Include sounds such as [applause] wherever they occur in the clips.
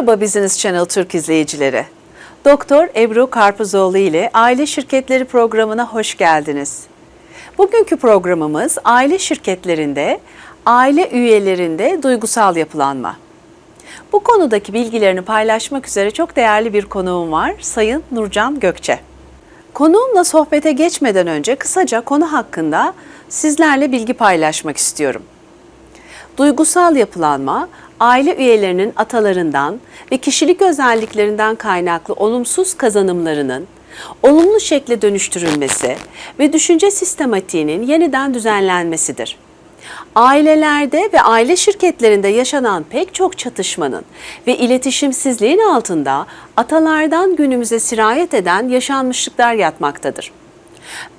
Merhaba Business Channel Türk izleyicileri. Doktor Ebru Karpuzoğlu ile Aile Şirketleri programına hoş geldiniz. Bugünkü programımız aile şirketlerinde, aile üyelerinde duygusal yapılanma. Bu konudaki bilgilerini paylaşmak üzere çok değerli bir konuğum var, Sayın Nurcan Gökçe. Konuğumla sohbete geçmeden önce kısaca konu hakkında sizlerle bilgi paylaşmak istiyorum. Duygusal yapılanma, aile üyelerinin atalarından ve kişilik özelliklerinden kaynaklı olumsuz kazanımlarının olumlu şekle dönüştürülmesi ve düşünce sistematiğinin yeniden düzenlenmesidir. Ailelerde ve aile şirketlerinde yaşanan pek çok çatışmanın ve iletişimsizliğin altında atalardan günümüze sirayet eden yaşanmışlıklar yatmaktadır.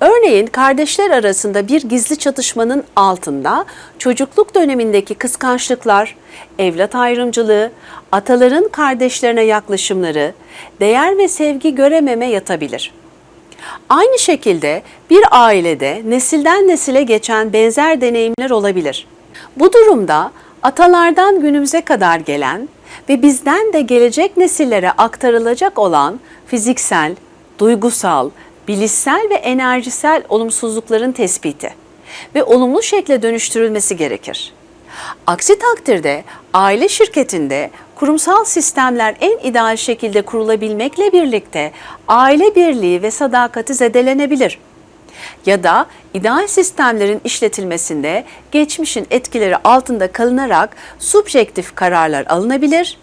Örneğin kardeşler arasında bir gizli çatışmanın altında çocukluk dönemindeki kıskançlıklar, evlat ayrımcılığı, ataların kardeşlerine yaklaşımları, değer ve sevgi görememe yatabilir. Aynı şekilde bir ailede nesilden nesile geçen benzer deneyimler olabilir. Bu durumda atalardan günümüze kadar gelen ve bizden de gelecek nesillere aktarılacak olan fiziksel, duygusal, bilişsel ve enerjisel olumsuzlukların tespiti ve olumlu şekle dönüştürülmesi gerekir. Aksi takdirde aile şirketinde kurumsal sistemler en ideal şekilde kurulabilmekle birlikte aile birliği ve sadakati zedelenebilir. Ya da ideal sistemlerin işletilmesinde geçmişin etkileri altında kalınarak subjektif kararlar alınabilir,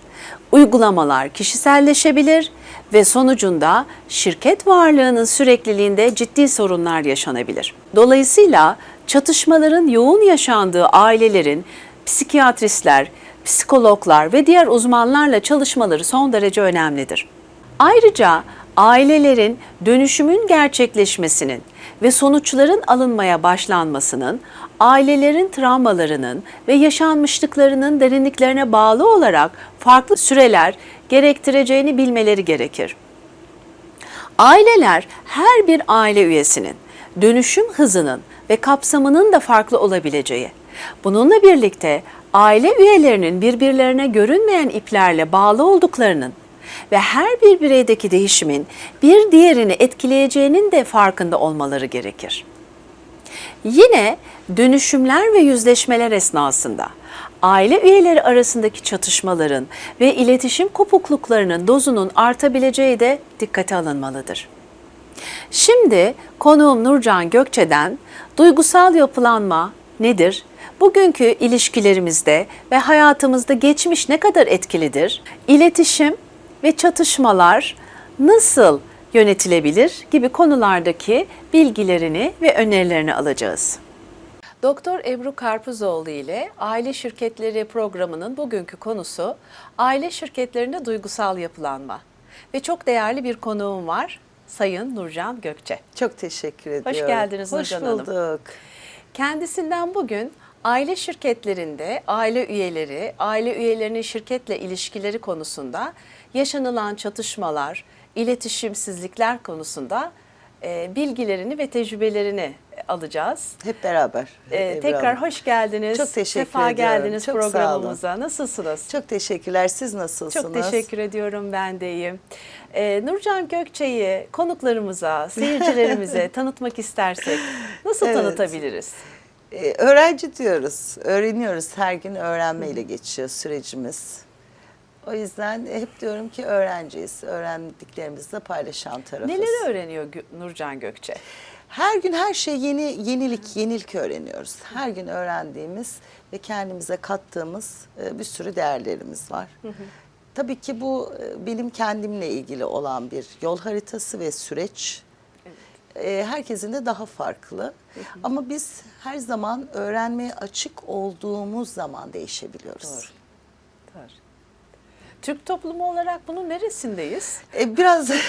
uygulamalar kişiselleşebilir ve sonucunda şirket varlığının sürekliliğinde ciddi sorunlar yaşanabilir. Dolayısıyla çatışmaların yoğun yaşandığı ailelerin psikiyatristler, psikologlar ve diğer uzmanlarla çalışmaları son derece önemlidir. Ayrıca ailelerin dönüşümün gerçekleşmesinin ve sonuçların alınmaya başlanmasının ailelerin travmalarının ve yaşanmışlıklarının derinliklerine bağlı olarak farklı süreler gerektireceğini bilmeleri gerekir. Aileler her bir aile üyesinin dönüşüm hızının ve kapsamının da farklı olabileceği, bununla birlikte aile üyelerinin birbirlerine görünmeyen iplerle bağlı olduklarının ve her bir bireydeki değişimin bir diğerini etkileyeceğinin de farkında olmaları gerekir. Yine dönüşümler ve yüzleşmeler esnasında aile üyeleri arasındaki çatışmaların ve iletişim kopukluklarının dozunun artabileceği de dikkate alınmalıdır. Şimdi konuğum Nurcan Gökçe'den duygusal yapılanma nedir? Bugünkü ilişkilerimizde ve hayatımızda geçmiş ne kadar etkilidir? İletişim ve çatışmalar nasıl yönetilebilir gibi konulardaki bilgilerini ve önerilerini alacağız. Doktor Ebru Karpuzoğlu ile Aile Şirketleri programının bugünkü konusu aile şirketlerinde duygusal yapılanma. Ve çok değerli bir konuğum var. Sayın Nurcan Gökçe. Çok teşekkür ediyorum. Hoş geldiniz Hoş Nurcan Hanım. bulduk. Kendisinden bugün aile şirketlerinde aile üyeleri, aile üyelerinin şirketle ilişkileri konusunda yaşanılan çatışmalar, iletişimsizlikler konusunda e, bilgilerini ve tecrübelerini alacağız. Hep beraber. Ee, tekrar Hanım. hoş geldiniz. Çok teşekkür Sefa ediyorum. geldiniz Çok sağ olun. programımıza. Nasılsınız? Çok teşekkürler. Siz nasılsınız? Çok teşekkür ediyorum ben de iyiyim. Ee, Nurcan Gökçe'yi konuklarımıza, seyircilerimize [laughs] tanıtmak istersek nasıl Evet. tanıtabiliriz? Ee, öğrenci diyoruz. Öğreniyoruz. Her gün öğrenmeyle geçiyor sürecimiz. O yüzden hep diyorum ki öğrenciyiz. Öğrendiklerimizi de paylaşan tarafız. Neleri öğreniyor Nurcan Gökçe? Her gün her şey yeni yenilik, yenilik öğreniyoruz. Her gün öğrendiğimiz ve kendimize kattığımız e, bir sürü değerlerimiz var. Tabii ki bu e, benim kendimle ilgili olan bir yol haritası ve süreç. E, Herkesin de daha farklı. Ama biz her zaman öğrenmeye açık olduğumuz zaman değişebiliyoruz. Doğru. Doğru. Türk toplumu olarak bunun neresindeyiz? E, biraz [laughs]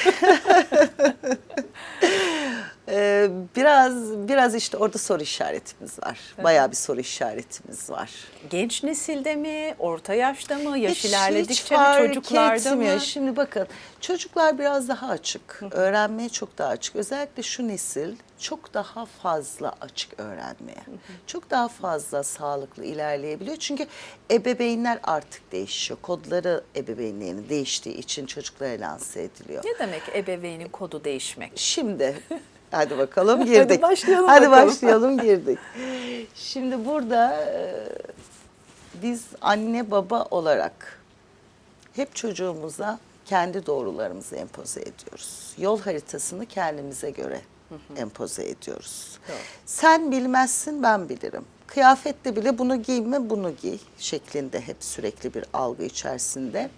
Ee, biraz biraz işte orada soru işaretimiz var. Bayağı bir soru işaretimiz var. Genç nesilde mi, orta yaşta mı, yaş Hiç- ilerledikçe hiç mi, çocuklarda etmiyor. mı? Şimdi bakın çocuklar biraz daha açık. Öğrenmeye çok daha açık. Özellikle şu nesil çok daha fazla açık öğrenmeye. Çok daha fazla sağlıklı ilerleyebiliyor. Çünkü ebeveynler artık değişiyor. Kodları ebeveynlerin değiştiği için çocuklara lanse ediliyor. Ne demek ebeveynin kodu değişmek? Şimdi [laughs] hadi bakalım girdik. başlayalım Hadi bakalım. başlayalım girdik. Şimdi burada e, biz anne baba olarak hep çocuğumuza kendi doğrularımızı empoze ediyoruz. Yol haritasını kendimize göre empoze ediyoruz. Doğru. Sen bilmezsin ben bilirim. Kıyafette bile bunu giyme bunu giy şeklinde hep sürekli bir algı içerisinde.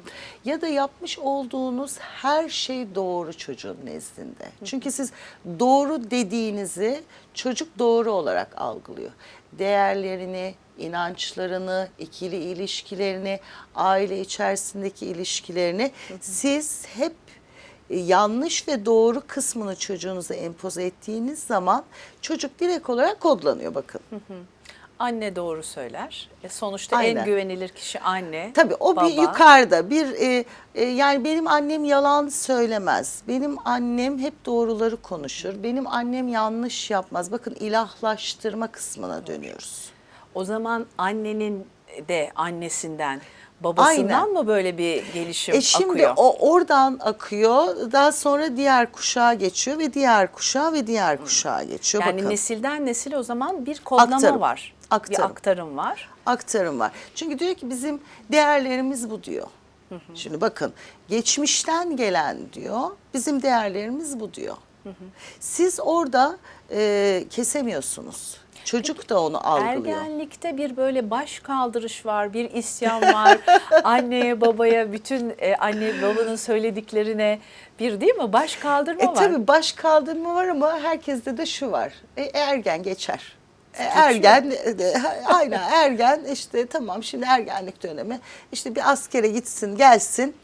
Ya da yapmış olduğunuz her şey doğru çocuğun nezdinde. Çünkü siz doğru dediğinizi çocuk doğru olarak algılıyor. Değerlerini, inançlarını, ikili ilişkilerini, aile içerisindeki ilişkilerini siz hep e, yanlış ve doğru kısmını çocuğunuza empoze ettiğiniz zaman çocuk direkt olarak kodlanıyor bakın. Anne doğru söyler. E sonuçta Aynen. en güvenilir kişi anne. Tabii o baba. bir yukarıda bir e, e, yani benim annem yalan söylemez. Benim annem hep doğruları konuşur. Benim annem yanlış yapmaz. Bakın ilahlaştırma kısmına dönüyoruz. O zaman annenin de annesinden, babasından Aynen. mı böyle bir gelişim E şimdi akıyor? o oradan akıyor. Daha sonra diğer kuşağa geçiyor ve diğer kuşağa ve diğer kuşağa geçiyor. yani Bakın. nesilden nesil o zaman bir kodlama Aktarım. var. Aktarım. Bir aktarım var. aktarım var. Çünkü diyor ki bizim değerlerimiz bu diyor. Şimdi bakın geçmişten gelen diyor bizim değerlerimiz bu diyor. Siz orada e, kesemiyorsunuz. Çocuk da onu algılıyor. Ergenlikte bir böyle baş kaldırış var, bir isyan var. [laughs] Anneye, babaya, bütün e, anne babanın söylediklerine bir değil mi? Baş kaldırma E var. tabii baş kaldırma var ama herkeste de şu var. E, ergen geçer. E, ergen, e, de, ha- aynen [laughs] ergen işte tamam şimdi ergenlik dönemi. İşte bir askere gitsin gelsin.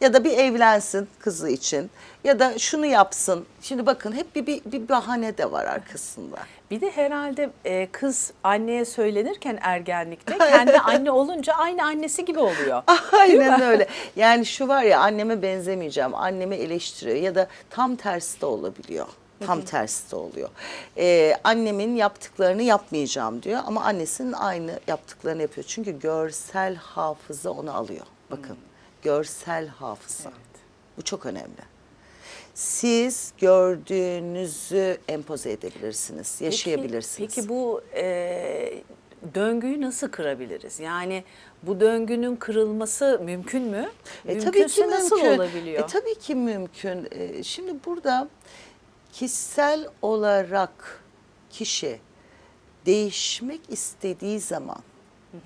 Ya da bir evlensin kızı için. Ya da şunu yapsın. Şimdi bakın hep bir, bir, bir bahane de var arkasında. Bir de herhalde e, kız anneye söylenirken ergenlikte [laughs] kendi anne olunca aynı annesi gibi oluyor. [laughs] Aynen öyle. Yani şu var ya anneme benzemeyeceğim, annemi eleştiriyor ya da tam tersi de olabiliyor. Tam tersi de oluyor. Ee, annemin yaptıklarını yapmayacağım diyor ama annesinin aynı yaptıklarını yapıyor. Çünkü görsel hafıza onu alıyor. Bakın görsel hafıza. Bu çok önemli. Siz gördüğünüzü empoze edebilirsiniz, Peki- yaşayabilirsiniz. Peki, bu e, döngüyü nasıl kırabiliriz? Yani bu döngünün kırılması mümkün mü? E, tabii Mümkünse ki nasıl mümkün. olabiliyor? E, tabii ki mümkün. E, şimdi burada kişisel olarak kişi değişmek istediği zaman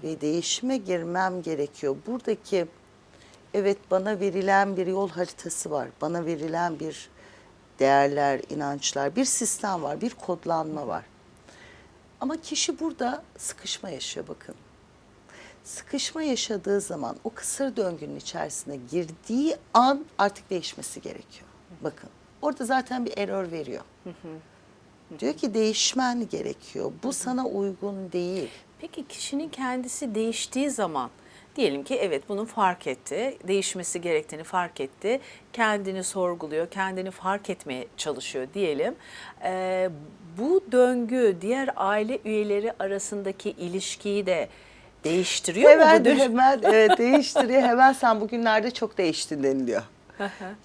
ve değişime girmem gerekiyor. Buradaki evet bana verilen bir yol haritası var. Bana verilen bir değerler, inançlar, bir sistem var, bir kodlanma var. Ama kişi burada sıkışma yaşıyor bakın sıkışma yaşadığı zaman o kısır döngünün içerisine girdiği an artık değişmesi gerekiyor. Bakın orada zaten bir error veriyor. Diyor ki değişmen gerekiyor. Bu sana uygun değil. Peki kişinin kendisi değiştiği zaman diyelim ki evet bunu fark etti, değişmesi gerektiğini fark etti, kendini sorguluyor, kendini fark etmeye çalışıyor diyelim. Ee, bu döngü diğer aile üyeleri arasındaki ilişkiyi de değiştiriyor mu? Hemen Bu dönüş- hemen evet, değiştiriyor. Hemen sen bugünlerde çok değiştin deniliyor.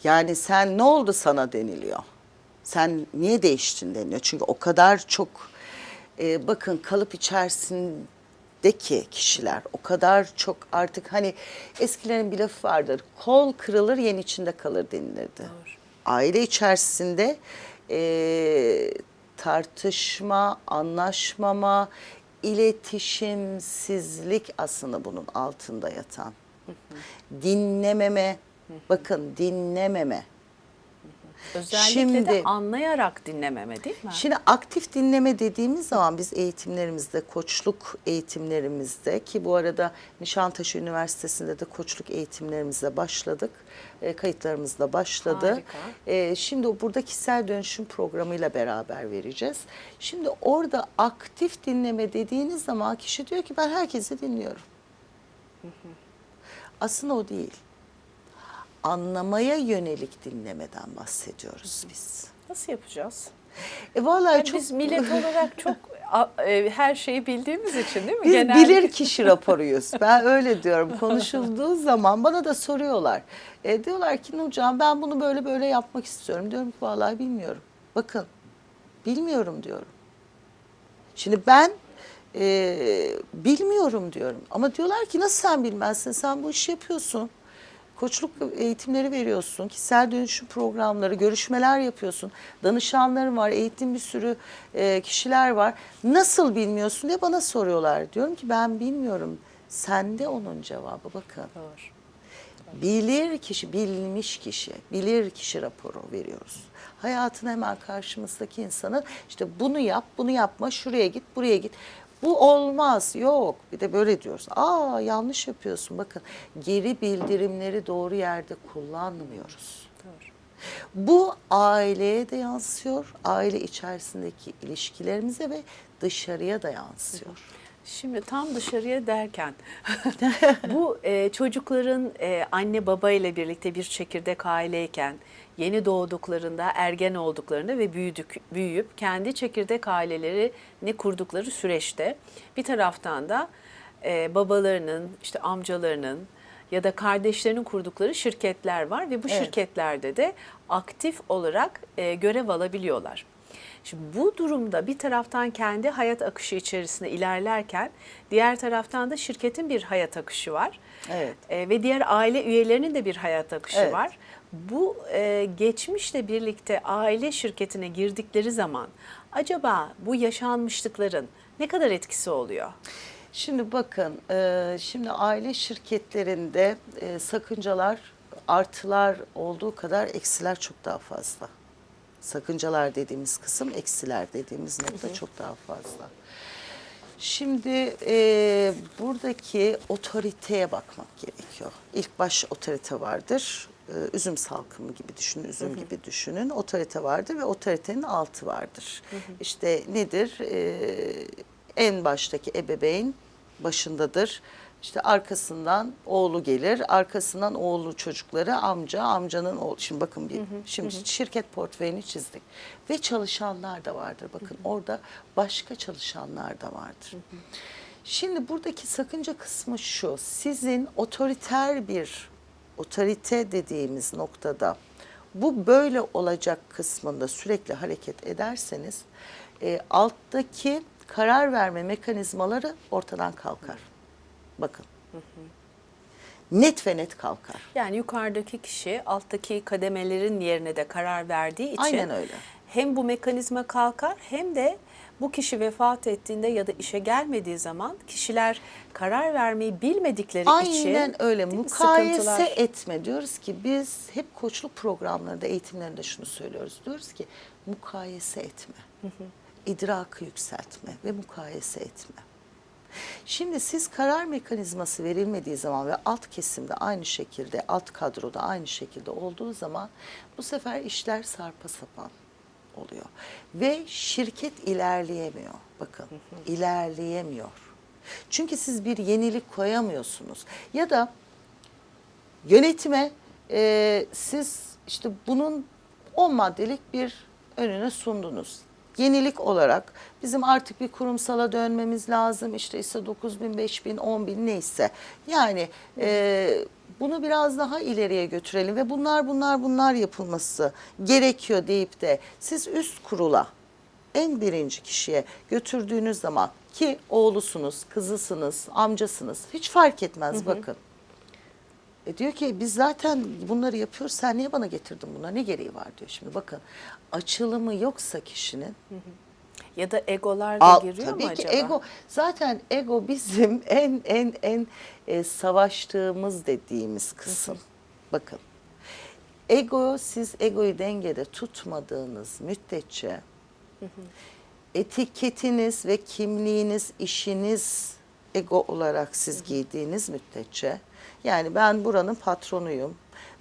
Yani sen ne oldu sana deniliyor. Sen niye değiştin deniliyor. Çünkü o kadar çok e, bakın kalıp içerisindeki kişiler o kadar çok artık hani eskilerin bir lafı vardır. Kol kırılır yen içinde kalır denilirdi. Aile içerisinde e, tartışma, anlaşmama, iletişimsizlik aslında bunun altında yatan. Dinlememe, bakın dinlememe. Özellikle Şimdi- de anlayarak dinlememe değil mi? Şimdi aktif dinleme dediğimiz zaman biz eğitimlerimizde, koçluk eğitimlerimizde ki bu arada Nişantaşı Üniversitesi'nde de koçluk eğitimlerimize başladık. E, kayıtlarımız da başladı. Harika. E, şimdi o burada kişisel dönüşüm programıyla beraber vereceğiz. Şimdi orada aktif dinleme dediğiniz zaman kişi diyor ki ben herkesi dinliyorum. Aslında o değil. Anlamaya yönelik dinlemeden bahsediyoruz biz. Nasıl yapacağız? E vallahi Yani çok Biz millet olarak çok [laughs] e, her şeyi bildiğimiz için değil mi? Biz Genel- bilir kişi raporuyuz. Ben öyle diyorum. [laughs] Konuşulduğu zaman bana da soruyorlar. E, diyorlar ki hocam ben bunu böyle böyle yapmak istiyorum. Diyorum ki vallahi bilmiyorum. Bakın bilmiyorum diyorum. Şimdi ben e, bilmiyorum diyorum. Ama diyorlar ki nasıl sen bilmezsin? Sen bu işi yapıyorsun. Koçluk eğitimleri veriyorsun, kişisel dönüşüm programları, görüşmeler yapıyorsun. Danışanların var, eğitim bir sürü e, kişiler var. Nasıl bilmiyorsun diye bana soruyorlar. Diyorum ki ben bilmiyorum. Sende onun cevabı bakın. Doğru. Bilir kişi, bilmiş kişi, bilir kişi raporu veriyoruz. Hayatın hemen karşımızdaki insanın işte bunu yap, bunu yapma, şuraya git, buraya git. Bu olmaz, yok. Bir de böyle diyoruz. Aa yanlış yapıyorsun. Bakın geri bildirimleri doğru yerde kullanmıyoruz. Doğru. Bu aileye de yansıyor, aile içerisindeki ilişkilerimize ve dışarıya da yansıyor. Şimdi tam dışarıya derken [laughs] bu e, çocukların e, anne baba ile birlikte bir çekirdek aileyken yeni doğduklarında ergen olduklarında ve büyüdük büyüyüp kendi çekirdek ailelerini kurdukları süreçte bir taraftan da e, babalarının işte amcalarının ya da kardeşlerinin kurdukları şirketler var ve bu Evet. şirketlerde de aktif olarak e, görev alabiliyorlar. Şimdi bu durumda bir taraftan kendi hayat akışı içerisinde ilerlerken diğer taraftan da şirketin bir hayat akışı var. Evet. E, ve diğer aile üyelerinin de bir hayat akışı Evet. var. Bu e, geçmişle birlikte aile şirketine girdikleri zaman acaba bu yaşanmışlıkların ne kadar etkisi oluyor? Şimdi bakın, e, şimdi aile şirketlerinde e, sakıncalar, artılar olduğu kadar eksiler çok daha fazla. Sakıncalar dediğimiz kısım, eksiler dediğimiz nokta çok daha fazla. Şimdi e, buradaki otoriteye bakmak gerekiyor. İlk baş otorite vardır. E, üzüm salkımı gibi düşünün, üzüm gibi düşünün. Otorite vardır ve otoritenin altı vardır. İşte nedir? E, en baştaki ebeveyn başındadır. İşte arkasından oğlu gelir, arkasından oğlu çocukları, amca, amcanın oğlu. Şimdi bakın bir, şimdi şirket portföyünü çizdik. Ve çalışanlar da vardır. Bakın orada başka çalışanlar da vardır. Şimdi buradaki sakınca kısmı şu. Sizin otoriter bir otorite dediğimiz noktada bu böyle olacak kısmında sürekli hareket ederseniz e, alttaki karar verme mekanizmaları ortadan kalkar. Bakın. Net ve net kalkar. Yani yukarıdaki kişi alttaki kademelerin yerine de karar verdiği için Aynen öyle. hem bu mekanizma kalkar hem de bu kişi vefat ettiğinde ya da işe gelmediği zaman kişiler karar vermeyi bilmedikleri için Aynen öyle. Mukayese sıkıntılar. etme. Diyoruz ki biz hep koçluk programlarında, eğitimlerinde şunu söylüyoruz. Diyoruz ki mukayese etme. İdrakı yükseltme ve mukayese etme. Şimdi siz karar mekanizması verilmediği zaman ve alt kesimde aynı şekilde, alt kadroda aynı şekilde olduğu zaman bu sefer işler sarpa sapan oluyor. Ve şirket ilerleyemiyor. Bakın, ilerleyemiyor. Çünkü siz bir yenilik koyamıyorsunuz. Ya da yönetime e, siz işte bunun 10 maddelik bir önüne sundunuz. Yenilik olarak bizim artık bir kurumsala dönmemiz lazım. İşte ise 9 bin, 5 bin, 10 bin neyse. Yani e, bunu biraz daha ileriye götürelim ve bunlar bunlar bunlar yapılması gerekiyor deyip de siz üst kurula en birinci kişiye götürdüğünüz zaman ki oğlusunuz, kızısınız, amcasınız hiç fark etmez bakın. E diyor ki biz zaten bunları yapıyoruz. Sen niye bana getirdin bunları? Ne gereği var? diyor. Şimdi bakın açılımı yoksa kişinin ya da egolar da Al- giriyor tabii mu ki acaba? ego zaten ego bizim [laughs] en en en e, savaştığımız dediğimiz kısım. Bakın Ego siz egoyu dengede tutmadığınız müddetçe etiketiniz ve kimliğiniz, işiniz ego olarak siz giydiğiniz müddetçe yani ben buranın patronuyum.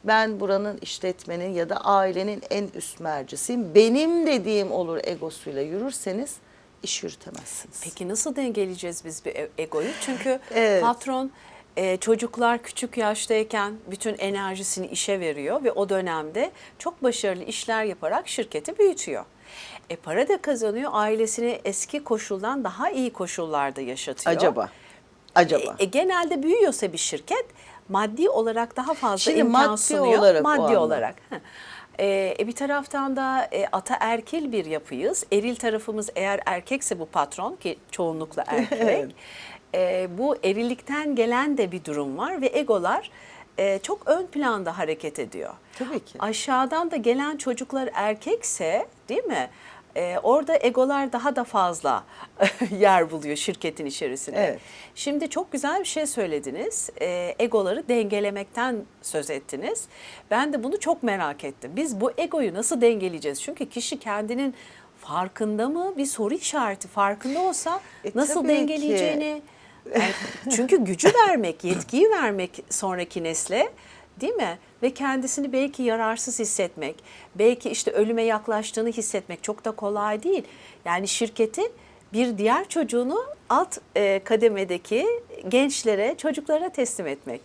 Ben buranın işletmenin ya da ailenin en üst mercisiyim. Benim dediğim olur egosuyla yürürseniz iş yürütemezsiniz. Peki nasıl dengeleyeceğiz biz bir e- egoyu? Çünkü [laughs] Evet. patron e, çocuklar küçük yaştayken bütün enerjisini işe veriyor ve o dönemde çok başarılı işler yaparak şirketi büyütüyor. E para da kazanıyor, ailesini eski koşuldan daha iyi koşullarda yaşatıyor. Acaba? Acaba? E, e, genelde büyüyorsa bir şirket maddi olarak daha fazla Şimdi imkan maddi sunuyor. olarak maddi olarak. Heh. E, bir taraftan da e, ataerkil bir yapıyız. Eril tarafımız eğer erkekse bu patron ki çoğunlukla [laughs] erkek. e, bu erilikten gelen de bir durum var ve egolar e, çok ön planda hareket ediyor. Tabii ki. Aşağıdan da gelen çocuklar erkekse değil mi? E, orada egolar daha da fazla [laughs] yer buluyor şirketin içerisinde. Evet. Şimdi çok güzel bir şey söylediniz. E, egoları dengelemekten söz ettiniz. Ben de bunu çok merak ettim. Biz bu egoyu nasıl dengeleyeceğiz? Çünkü kişi kendinin farkında mı? Bir soru işareti. Farkında olsa E, nasıl tabii ki. dengeleyeceğini [laughs] yani çünkü gücü vermek, yetkiyi vermek sonraki nesle değil mi? Ve kendisini belki yararsız hissetmek, belki işte ölüme yaklaştığını hissetmek çok da kolay değil. Yani şirketin bir diğer çocuğunu alt e, kademedeki gençlere, çocuklara teslim etmek.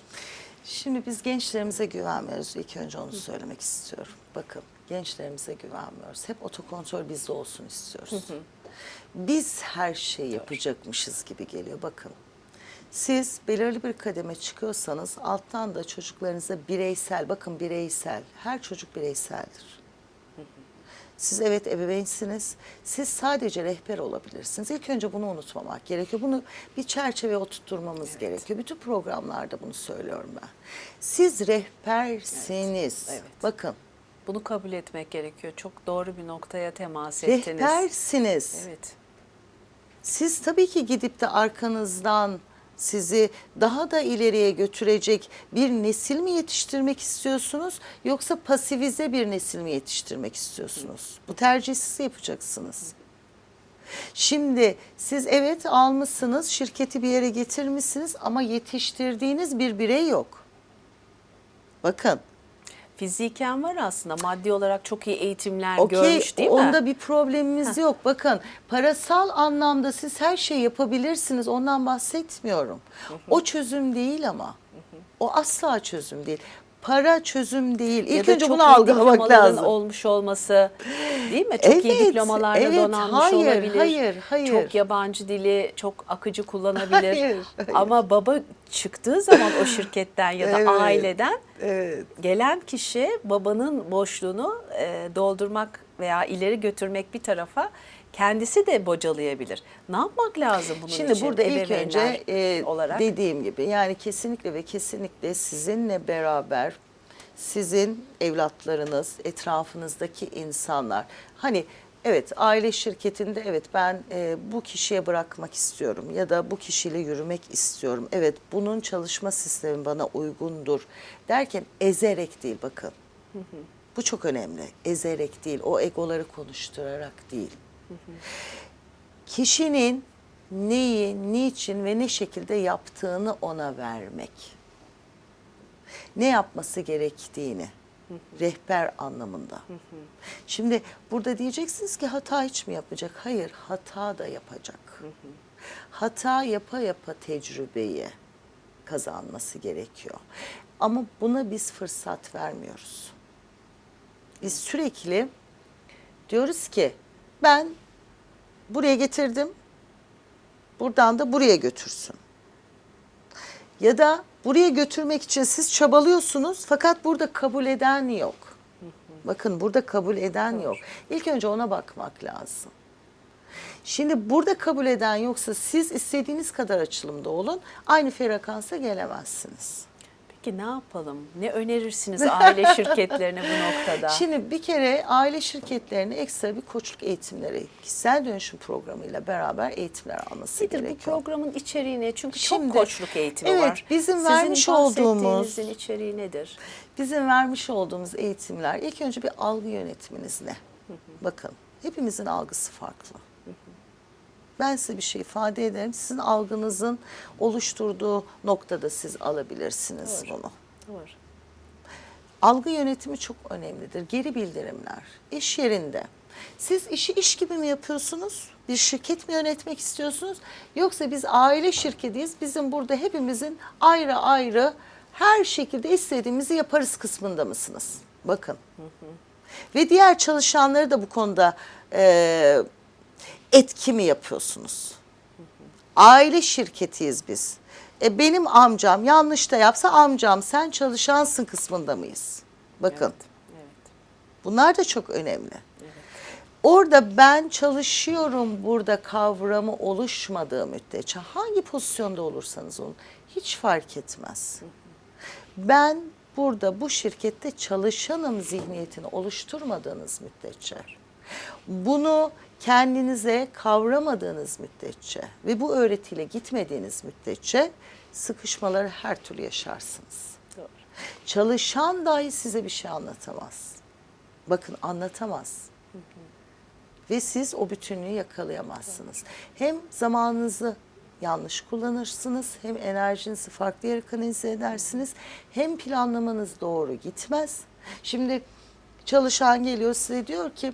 Şimdi biz gençlerimize güvenmiyoruz. İlk önce onu söylemek istiyorum. Bakın gençlerimize güvenmiyoruz. Hep otokontrol bizde olsun istiyoruz. Biz her şeyi yapacakmışız gibi geliyor. Bakın siz belirli bir kademe çıkıyorsanız alttan da çocuklarınıza bireysel, bakın bireysel, her çocuk bireyseldir. Siz evet ebeveynsiniz. Siz sadece rehber olabilirsiniz. İlk önce bunu unutmamak gerekiyor. Bunu bir çerçeveye oturtturmamız gerekiyor. Bütün programlarda bunu söylüyorum ben. Siz rehbersiniz. Evet, evet. Bakın Bunu kabul etmek gerekiyor. Çok doğru bir noktaya temas ettiniz. rehbersiniz. Evet. Siz tabii ki gidip de arkanızdan sizi daha da ileriye götürecek bir nesil mi yetiştirmek istiyorsunuz yoksa pasifize bir nesil mi yetiştirmek istiyorsunuz? Bu tercihi siz yapacaksınız. Şimdi siz evet almışsınız, şirketi bir yere getirmişsiniz ama yetiştirdiğiniz bir birey yok. Bakın, Fiziken var aslında. Maddi olarak çok iyi eğitimler okey görmüş değil mi? onda bir problemimiz yok. Bakın parasal anlamda siz her şeyi yapabilirsiniz ondan bahsetmiyorum. O çözüm değil ama. O asla çözüm değil. Para çözüm değil. İlk Ya önce bunu iyi algılamak lazım. olmuş olması değil mi? Çok iyi Evet, diplomalarla evet, donanmış hayır, olabilir. hayır, hayır. Çok yabancı dili çok akıcı kullanabilir. Hayır, hayır. Ama baba çıktığı zaman o şirketten ya da Evet. aileden Evet. gelen kişi babanın boşluğunu e, doldurmak veya ileri götürmek bir tarafa kendisi de bocalayabilir. Ne yapmak lazım bunun Şimdi için? burada ilk önce e, olarak. dediğim gibi yani kesinlikle ve kesinlikle sizinle beraber sizin evlatlarınız, etrafınızdaki insanlar hani evet aile şirketinde evet ben e, bu kişiye bırakmak istiyorum ya da bu kişiyle yürümek istiyorum. Evet bunun çalışma sistemi bana uygundur derken ezerek değil bakın. Bu çok önemli. Ezerek değil, o egoları konuşturarak değil kişinin neyi, niçin ve ne şekilde yaptığını ona vermek. Ne yapması gerektiğini. Rehber anlamında. Şimdi burada diyeceksiniz ki hata hiç mi yapacak? Hayır, hata da yapacak. Hata yapa yapa tecrübeyi kazanması gerekiyor. Ama buna biz fırsat vermiyoruz. Biz sürekli diyoruz ki ben buraya getirdim. Buradan da buraya götürsün. Ya da buraya götürmek için siz çabalıyorsunuz fakat burada kabul eden yok. Bakın burada kabul eden yok. İlk önce ona bakmak lazım. Şimdi burada kabul eden yoksa siz istediğiniz kadar açılımda olun aynı frekansa gelemezsiniz. Peki ne yapalım? Ne önerirsiniz aile [laughs] şirketlerine bu noktada? Şimdi bir kere aile şirketlerine ekstra bir koçluk eğitimleri, kişisel dönüşüm programıyla beraber eğitimler alması Nedir bu gerekiyor. programın içeriği ne? Çünkü Şimdi, çok koçluk eğitimi evet, var. bizim Sizin vermiş olduğumuz- içeriği nedir? Bizim vermiş olduğumuz eğitimler ilk önce bir algı yönetiminiz ne? Bakın hepimizin algısı farklı. Ben size bir şey ifade ederim. Sizin algınızın oluşturduğu noktada siz alabilirsiniz Doğru. bunu. Doğru. Algı yönetimi çok önemlidir. Geri bildirimler. İş yerinde. Siz işi iş gibi mi yapıyorsunuz? Bir şirket mi yönetmek istiyorsunuz? Yoksa biz aile şirketiyiz. Bizim burada hepimizin ayrı ayrı her şekilde istediğimizi yaparız kısmında mısınız? Bakın. Ve diğer çalışanları da bu konuda e, etki mi yapıyorsunuz? Aile şirketiyiz biz. E, benim amcam yanlış da yapsa amcam sen çalışansın kısmında mıyız? Bakın. Evet. evet. Bunlar da çok önemli. Orada ben çalışıyorum burada kavramı oluşmadığı müddetçe hangi pozisyonda olursanız olun hiç fark etmez. Ben burada bu şirkette çalışanım zihniyetini oluşturmadığınız müddetçe bunu kendinize kavramadığınız müddetçe ve bu öğretiyle gitmediğiniz müddetçe sıkışmaları her türlü yaşarsınız. Doğru. Çalışan dahi size bir şey anlatamaz. Bakın anlatamaz. Ve siz o bütünlüğü yakalayamazsınız. Hem zamanınızı yanlış kullanırsınız, hem enerjinizi farklı yere kanalize edersiniz, hem planlamanız doğru gitmez. Şimdi çalışan geliyor size diyor ki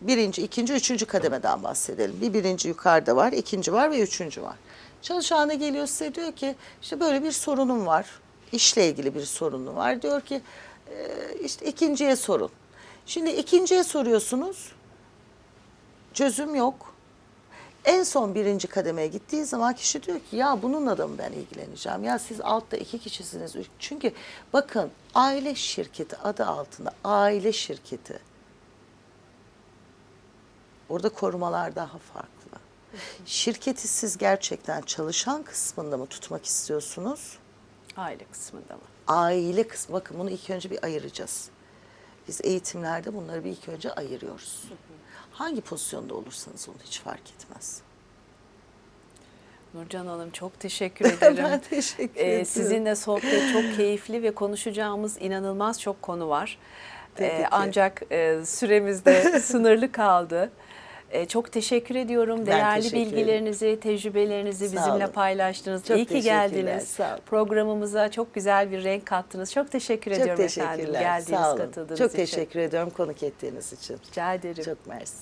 birinci, ikinci, üçüncü kademeden bahsedelim. Bir birinci yukarıda var, ikinci var ve üçüncü var. Çalışan da geliyor size diyor ki işte böyle bir sorunum var. İşle ilgili bir sorunum var. Diyor ki "E, işte ikinciye sorun. Şimdi ikinciye soruyorsunuz. Çözüm yok. En son birinci kademeye gittiği zaman kişi diyor ki ya bununla da mı ben ilgileneceğim? Ya siz altta iki kişisiniz. Çünkü bakın aile şirketi adı altında aile şirketi. Orada korumalar daha farklı. Şirketi siz gerçekten çalışan kısmında mı tutmak istiyorsunuz? Aile kısmında mı? Aile kısmı, bakın bunu ilk önce bir ayıracağız. Biz eğitimlerde bunları bir ilk önce ayırıyoruz. Hangi pozisyonda olursanız olun hiç fark etmez. Nurcan Hanım çok teşekkür [laughs] ederim. Ben teşekkür Ee, ederim. sizinle sohbet çok keyifli ve konuşacağımız inanılmaz çok konu var. Ee, ancak e, süremiz de [laughs] sınırlı kaldı. Ee, çok teşekkür ediyorum. Ben Değerli teşekkür ederim. bilgilerinizi, tecrübelerinizi Sağ bizimle olun. paylaştınız. Çok İyi ki geldiniz. sağ olun. Programımıza çok güzel bir renk kattınız. Çok teşekkür Çok ediyorum efendim. Geldiğiniz, katıldığınız Çok için. teşekkür ediyorum konuk ettiğiniz için. Rica ederim. Çok mersi.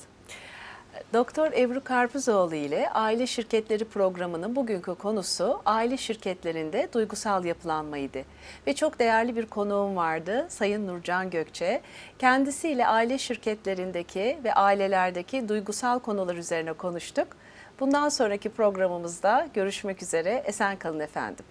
Doktor Ebru Karpuzoğlu ile Aile Şirketleri programının bugünkü konusu aile şirketlerinde duygusal yapılanmaydı. Ve çok değerli bir konuğum vardı Sayın Nurcan Gökçe. Kendisiyle aile şirketlerindeki ve ailelerdeki duygusal konular üzerine konuştuk. Bundan sonraki programımızda görüşmek üzere. Esen kalın efendim.